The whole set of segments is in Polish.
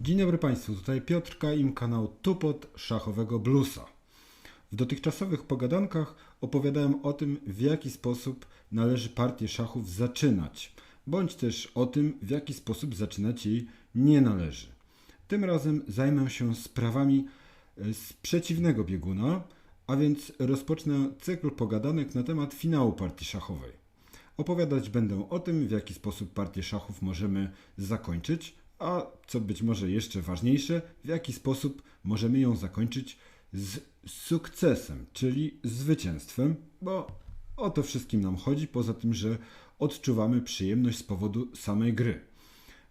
Dzień dobry Państwu, tutaj Piotr Kaim, kanał Tupot Szachowego Bluesa. W dotychczasowych pogadankach opowiadałem o tym, w jaki sposób należy partię szachów zaczynać, bądź też o tym, w jaki sposób zaczynać jej nie należy. Tym razem zajmę się sprawami e, z przeciwnego bieguna, a więc rozpocznę cykl pogadanek na temat finału partii szachowej. Opowiadać będę o tym, w jaki sposób partię szachów możemy zakończyć, a co być może jeszcze ważniejsze, w jaki sposób możemy ją zakończyć z sukcesem, czyli zwycięstwem, bo o to wszystkim nam chodzi, poza tym, że odczuwamy przyjemność z powodu samej gry.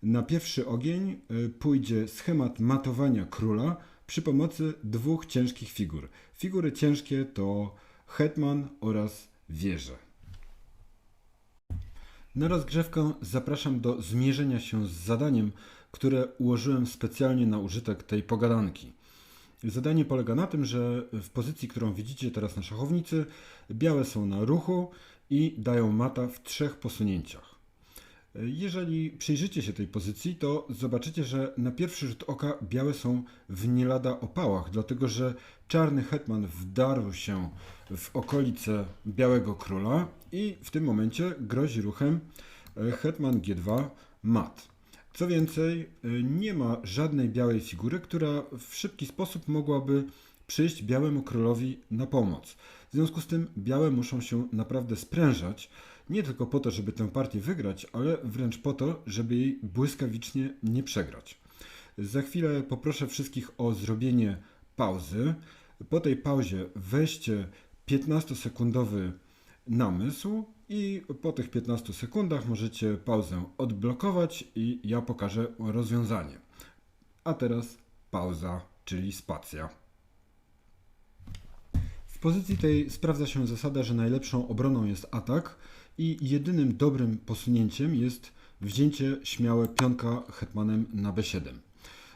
Na pierwszy ogień y, pójdzie schemat matowania króla przy pomocy dwóch ciężkich figur. Figury ciężkie to hetman oraz wieże. Na rozgrzewkę zapraszam do zmierzenia się z zadaniem, które ułożyłem specjalnie na użytek tej pogadanki. Zadanie polega na tym, że w pozycji, którą widzicie teraz na szachownicy, białe są na ruchu i dają mata w trzech posunięciach. Jeżeli przyjrzycie się tej pozycji, to zobaczycie, że na pierwszy rzut oka białe są w nie lada opałach, dlatego że czarny hetman wdarł się w okolice białego króla i w tym momencie grozi ruchem e, hetman g2 mat. Co więcej, y, nie ma żadnej białej figury, która w szybki sposób mogłaby przyjść białemu królowi na pomoc. W związku z tym białe muszą się naprawdę sprężać, nie tylko po to, żeby tę partię wygrać, ale wręcz po to, żeby jej błyskawicznie nie przegrać. Za chwilę poproszę wszystkich o zrobienie pauzy. Po tej pauzie weźcie 15-sekundowy namysł i po tych 15 sekundach możecie pauzę odblokować i ja pokażę rozwiązanie. A teraz pauza, czyli spacja. W pozycji tej sprawdza się zasada, że najlepszą obroną jest atak i jedynym dobrym posunięciem jest wzięcie śmiałe pionka hetmanem na b7.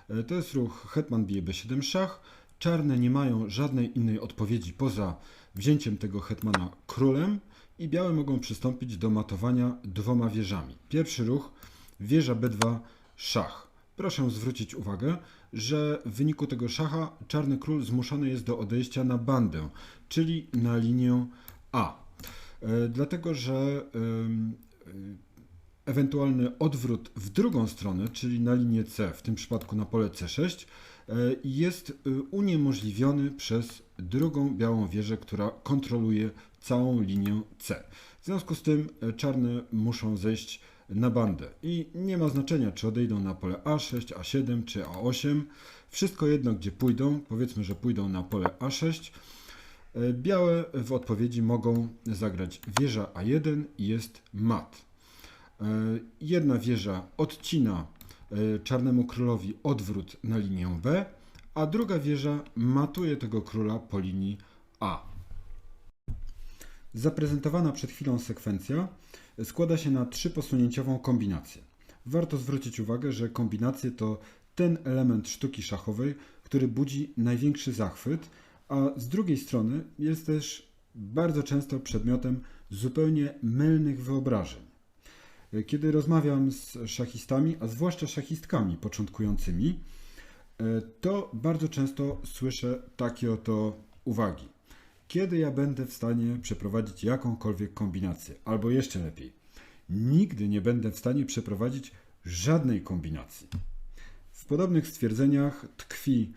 E, to jest ruch hetman bije b7 szach. Czarne nie mają żadnej innej odpowiedzi poza wzięciem tego hetmana królem i białe mogą przystąpić do matowania dwoma wieżami. Pierwszy ruch wieża b2 szach. Proszę zwrócić uwagę, że w wyniku tego szacha czarny król zmuszony jest do odejścia na bandę, czyli na linię A. E, dlatego, że ewentualny odwrót w drugą stronę, czyli na linię C, w tym przypadku na pole C6, e, jest e, uniemożliwiony przez drugą białą wieżę, która kontroluje całą linię C. W związku z tym e, czarne muszą zejść na bandę i nie ma znaczenia, czy odejdą na pole A6, A7 czy A8. Wszystko jedno, gdzie pójdą, powiedzmy, że pójdą na pole A6. E, białe w odpowiedzi mogą zagrać wieża A1 i jest mat. E, jedna wieża odcina czarnemu królowi odwrót na linię B, a druga wieża matuje tego króla po linii A. Zaprezentowana przed chwilą sekwencja składa się na trzy posunięciową kombinację. Warto zwrócić uwagę, że kombinacje to ten element sztuki szachowej, który budzi największy zachwyt, a z drugiej strony jest też bardzo często przedmiotem zupełnie mylnych wyobrażeń. Kiedy rozmawiam z szachistami, a zwłaszcza szachistkami początkującymi, to bardzo często słyszę takie oto uwagi kiedy ja będę w stanie przeprowadzić jakąkolwiek kombinację, albo jeszcze lepiej, nigdy nie będę w stanie przeprowadzić żadnej kombinacji. W podobnych stwierdzeniach tkwi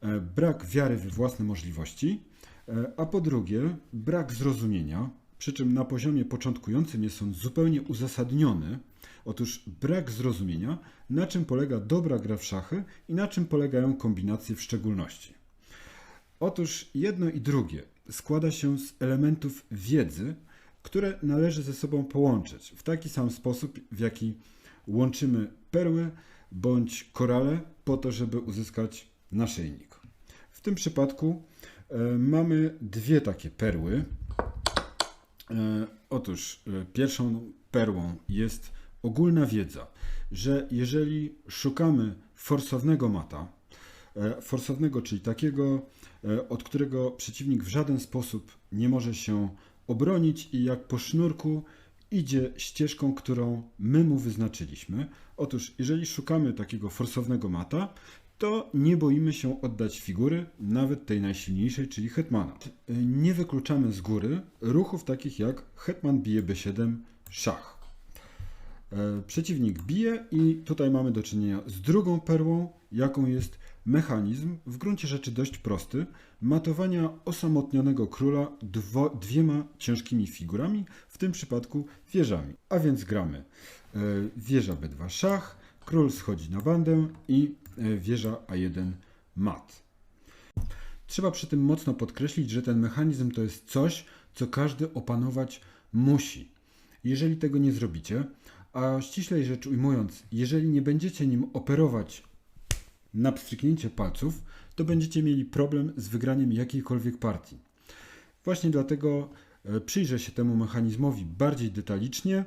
e, brak wiary we własne możliwości, e, a po drugie brak zrozumienia, przy czym na poziomie początkującym jest on zupełnie uzasadniony. Otóż brak zrozumienia, na czym polega dobra gra w szachy i na czym polegają kombinacje w szczególności. Otóż jedno i drugie składa się z elementów wiedzy, które należy ze sobą połączyć w taki sam sposób, w jaki łączymy perły bądź korale po to, żeby uzyskać naszyjnik. W tym przypadku e, mamy dwie takie perły. E, otóż e, pierwszą perłą jest ogólna wiedza, że jeżeli szukamy forsownego mata, E, forsownego, czyli takiego, od którego przeciwnik w żaden sposób nie może się obronić i jak po sznurku idzie ścieżką, którą my mu wyznaczyliśmy. Otóż, jeżeli szukamy takiego forsownego mata, to nie boimy się oddać figury, nawet tej najsilniejszej, czyli hetmana. Nie wykluczamy z góry ruchów takich jak hetman bije b7, szach. E, Przeciwnik bije i tutaj mamy do czynienia z drugą perłą, jaką jest mechanizm, w gruncie rzeczy dość prosty, matowania osamotnionego króla dwo, dwiema ciężkimi figurami, w tym przypadku wieżami. A więc gramy e, wieża b2 szach, król schodzi na bandę i wieża a1 mat. Trzeba przy tym mocno podkreślić, że ten mechanizm to jest coś, co każdy opanować musi. Jeżeli tego nie zrobicie, a ściślej rzecz ujmując, jeżeli nie będziecie nim operować na pstryknięcie palców, to będziecie mieli problem z wygraniem jakiejkolwiek partii. Właśnie dlatego e, przyjrzę się temu mechanizmowi bardziej detalicznie,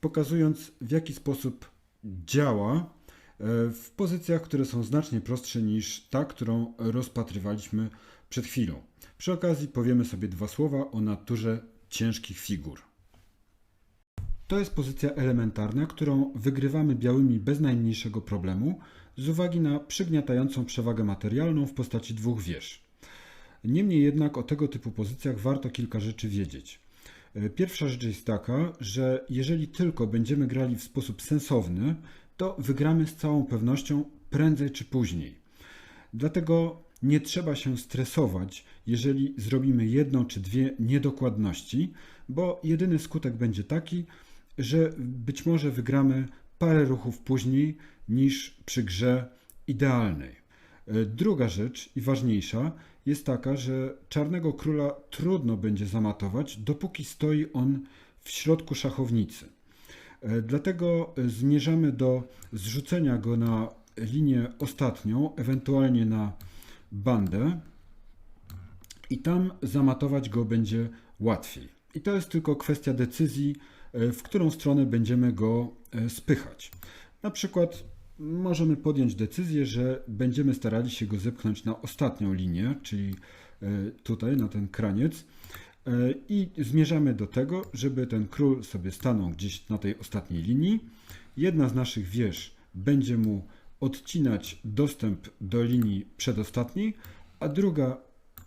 pokazując w jaki sposób działa e, w pozycjach, które są znacznie prostsze niż ta, którą rozpatrywaliśmy przed chwilą. Przy okazji powiemy sobie dwa słowa o naturze ciężkich figur. To jest pozycja elementarna, którą wygrywamy białymi bez najmniejszego problemu z uwagi na przygniatającą przewagę materialną w postaci dwóch wież. Niemniej jednak o tego typu pozycjach warto kilka rzeczy wiedzieć. Pierwsza rzecz jest taka, że jeżeli tylko będziemy grali w sposób sensowny, to wygramy z całą pewnością prędzej czy później. Dlatego nie trzeba się stresować, jeżeli zrobimy jedną czy dwie niedokładności, bo jedyny skutek będzie taki, że być może wygramy parę ruchów później niż przy grze idealnej. E, Druga rzecz i ważniejsza jest taka, że czarnego króla trudno będzie zamatować, dopóki stoi on w środku szachownicy. E, Dlatego e, zmierzamy do zrzucenia go na linię ostatnią, ewentualnie na bandę, i tam zamatować go będzie łatwiej. I to jest tylko kwestia decyzji, e, w którą stronę będziemy go spychać. Na przykład możemy podjąć decyzję, że będziemy starali się go zepchnąć na ostatnią linię, czyli tutaj na ten kraniec. I zmierzamy do tego, żeby ten król sobie stanął gdzieś na tej ostatniej linii. Jedna z naszych wież będzie mu odcinać dostęp do linii przedostatniej, a druga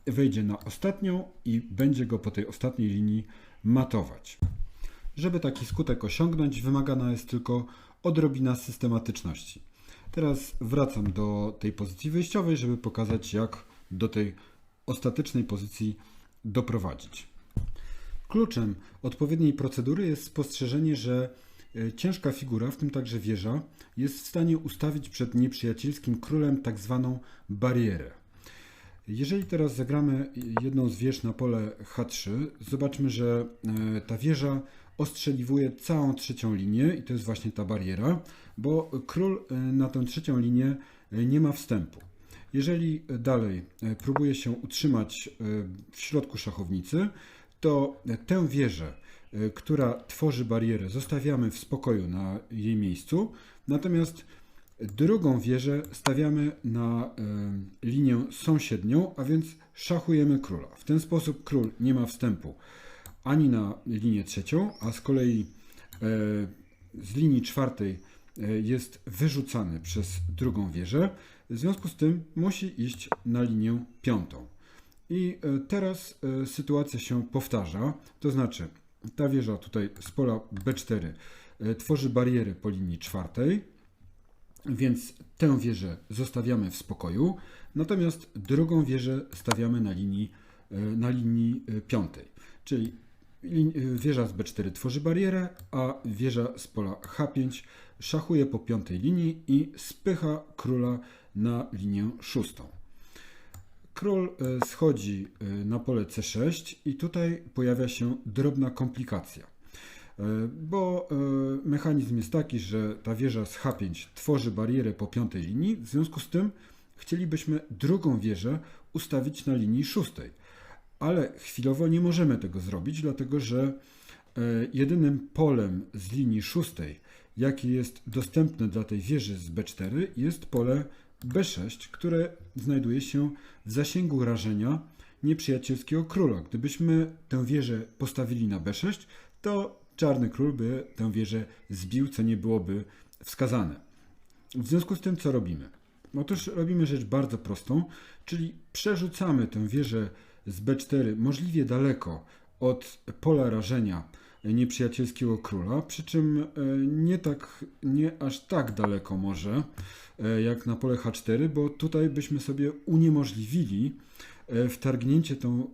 wejdzie na ostatnią i będzie go po tej ostatniej linii matować. Żeby taki skutek osiągnąć, wymagana jest tylko odrobina systematyczności. Teraz wracam do tej pozycji wyjściowej, żeby pokazać, jak do tej ostatecznej pozycji doprowadzić. Kluczem odpowiedniej procedury jest spostrzeżenie, że e, ciężka figura, w tym także wieża, jest w stanie ustawić przed nieprzyjacielskim królem tak zwaną barierę. Jeżeli teraz zagramy jedną z wież na pole H3, zobaczmy, że e, ta wieża ostrzeliwuje całą trzecią linię i to jest właśnie ta bariera, bo król e, na tę trzecią linię nie ma wstępu. Jeżeli dalej próbuje się utrzymać w środku szachownicy, to tę wieżę, która tworzy barierę, zostawiamy w spokoju na jej miejscu, natomiast Drugą wieżę stawiamy na linię sąsiednią, a więc szachujemy króla. W ten sposób król nie ma wstępu ani na linię trzecią, a z kolei z linii czwartej jest wyrzucany przez drugą wieżę. W związku z tym musi iść na linię piątą. I teraz sytuacja się powtarza, to znaczy ta wieża tutaj z pola B4 tworzy barierę po linii czwartej, więc tę wieżę zostawiamy w spokoju, natomiast drugą wieżę stawiamy na linii, e, na linii e, piątej. Czyli e, wieża z B4 tworzy barierę, a wieża z pola H5 szachuje po piątej linii i spycha króla na linię szóstą. Król schodzi na pole C6 i tutaj pojawia się drobna komplikacja. E, bo e, mechanizm jest taki, że ta wieża z H5 tworzy barierę po piątej linii, w związku z tym chcielibyśmy drugą wieżę ustawić na linii szóstej. Ale chwilowo nie możemy tego zrobić, dlatego że e, jedynym polem z linii szóstej, jakie jest dostępne dla tej wieży z B4, jest pole B6, które znajduje się w zasięgu rażenia nieprzyjacielskiego króla. Gdybyśmy tę wieżę postawili na B6, to czarny król by tę wieżę zbił, co nie byłoby wskazane. W związku z tym, co robimy? Otóż robimy rzecz bardzo prostą, czyli przerzucamy tę wieżę z B4 możliwie daleko od pola rażenia nieprzyjacielskiego króla, przy czym e, nie tak, nie aż tak daleko może, e, jak na pole H4, bo tutaj byśmy sobie uniemożliwili e, wtargnięcie tą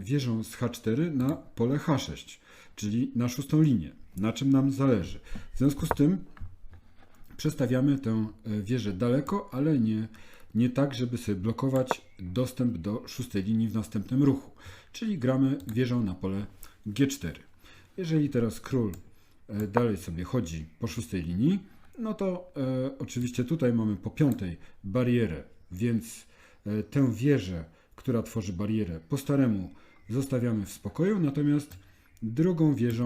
wieżą z H4 na pole H6, czyli na szóstą linię, na czym nam zależy. W związku z tym przestawiamy tę wieżę daleko, ale nie, nie tak, żeby sobie blokować dostęp do szóstej linii w następnym ruchu. Czyli gramy wieżą na pole G4. Jeżeli teraz król e, dalej sobie chodzi po szóstej linii, no to e, oczywiście tutaj mamy po piątej barierę, więc e, tę wieżę, która tworzy barierę, po staremu zostawiamy w spokoju, natomiast drugą wieżą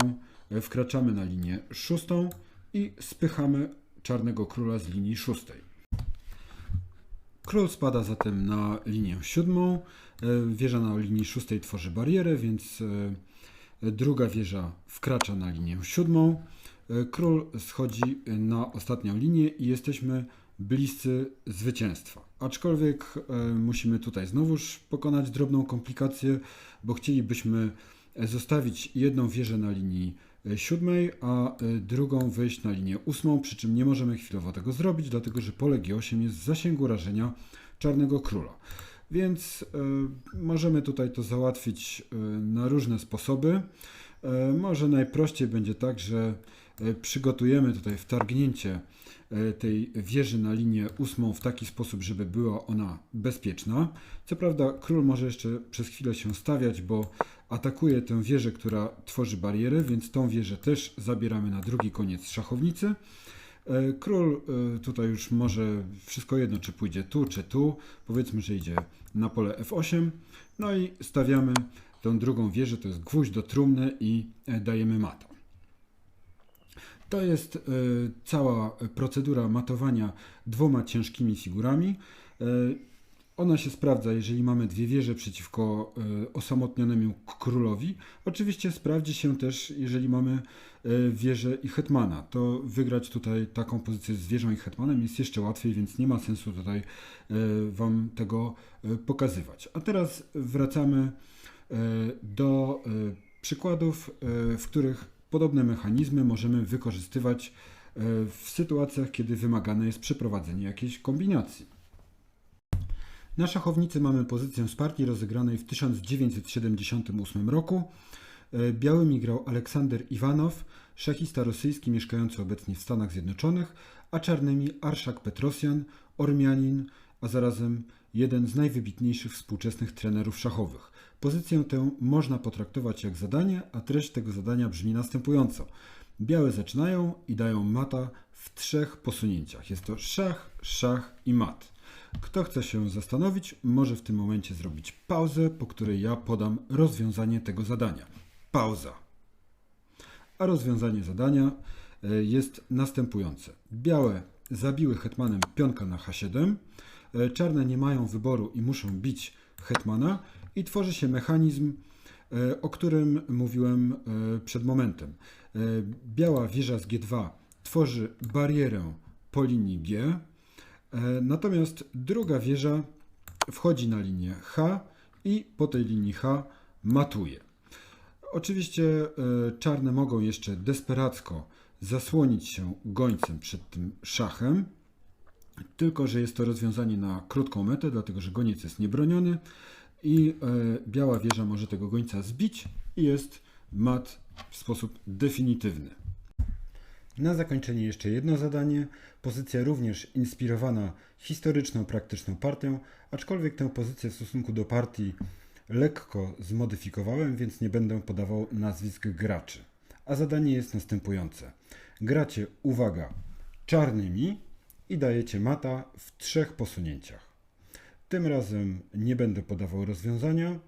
e, wkraczamy na linię szóstą i spychamy czarnego króla z linii szóstej. Król spada zatem na linię siódmą. E, Wieża na linii szóstej tworzy barierę, więc druga wieża wkracza na linię siódmą. E, Król schodzi na ostatnią linię i jesteśmy bliscy zwycięstwa. Aczkolwiek e, musimy tutaj znowuż pokonać drobną komplikację, bo chcielibyśmy zostawić jedną wieżę na linii e, siódmej, a drugą wyjść na linię ósmą, przy czym nie możemy chwilowo tego zrobić, dlatego że pole G8 jest w zasięgu rażenia czarnego króla. Więc e, możemy tutaj to załatwić e, na różne sposoby. E, może najprościej będzie tak, że przygotujemy tutaj wtargnięcie tej wieży na linię ósmą w taki sposób, żeby była ona bezpieczna. Co prawda król może jeszcze przez chwilę się stawiać, bo atakuje tę wieżę, która tworzy barierę, więc tą wieżę też zabieramy na drugi koniec szachownicy. E, Król e, tutaj już może wszystko jedno, czy pójdzie tu, czy tu. Powiedzmy, że idzie na pole F8. No i stawiamy tą drugą wieżę, to jest gwóźdź do trumny i e, dajemy mata. To jest cała procedura matowania dwoma ciężkimi figurami. Ona się sprawdza, jeżeli mamy dwie wieże przeciwko e, osamotnionemu królowi. Oczywiście sprawdzi się też, jeżeli mamy e, wieżę i hetmana. To wygrać tutaj taką pozycję z wieżą i hetmanem jest jeszcze łatwiej, więc nie ma sensu tutaj e, Wam tego pokazywać. A teraz wracamy do przykładów, w których podobne mechanizmy możemy wykorzystywać w sytuacjach, kiedy wymagane jest przeprowadzenie jakiejś kombinacji. Na szachownicy mamy pozycję z partii rozegranej w 1978 roku. E, Białymi grał Aleksander Iwanow, szachista rosyjski mieszkający obecnie w Stanach Zjednoczonych, a czarnymi Arszak Petrosjan, Ormianin, a zarazem jeden z najwybitniejszych współczesnych trenerów szachowych. Pozycję tę można potraktować jak zadanie, a treść tego zadania brzmi następująco. Białe zaczynają i dają mata w trzech posunięciach. Jest to szach, szach i mat. Kto chce się zastanowić, może w tym momencie zrobić pauzę, po której ja podam rozwiązanie tego zadania. Pauza. A rozwiązanie zadania e, jest następujące. Białe zabiły hetmanem pionka na H7, e, czarne nie mają wyboru i muszą bić hetmana i tworzy się mechanizm, e, o którym mówiłem przed momentem. Biała wieża z G2 tworzy barierę po linii G, natomiast druga wieża wchodzi na linię H i po tej linii H matuje. Oczywiście e, czarne mogą jeszcze desperacko zasłonić się gońcem przed tym szachem, tylko że jest to rozwiązanie na krótką metę, dlatego że goniec jest niebroniony i e, biała wieża może tego gońca zbić i jest mat w sposób definitywny. Na zakończenie jeszcze jedno zadanie. Pozycja również inspirowana historyczną, praktyczną partią, aczkolwiek tę pozycję w stosunku do partii lekko zmodyfikowałem, więc nie będę podawał nazwisk graczy. A zadanie jest następujące. Gracie, uwaga, czarnymi i dajecie mata w trzech posunięciach. Tym razem nie będę podawał rozwiązania,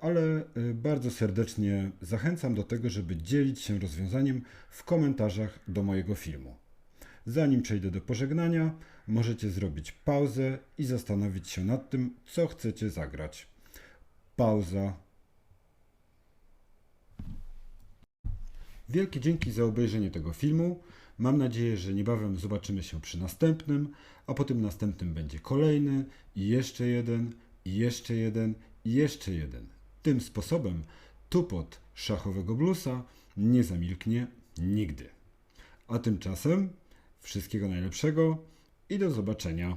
ale e, bardzo serdecznie zachęcam do tego, żeby dzielić się rozwiązaniem w komentarzach do mojego filmu. Zanim przejdę do pożegnania, możecie zrobić pauzę i zastanowić się nad tym, co chcecie zagrać. Pauza. Wielkie dzięki za obejrzenie tego filmu. Mam nadzieję, że niebawem zobaczymy się przy następnym, a po tym następnym będzie kolejny i jeszcze jeden, i jeszcze jeden, jeszcze jeden. Tym sposobem tupot szachowego bluesa nie zamilknie nigdy. A tymczasem wszystkiego najlepszego i do zobaczenia.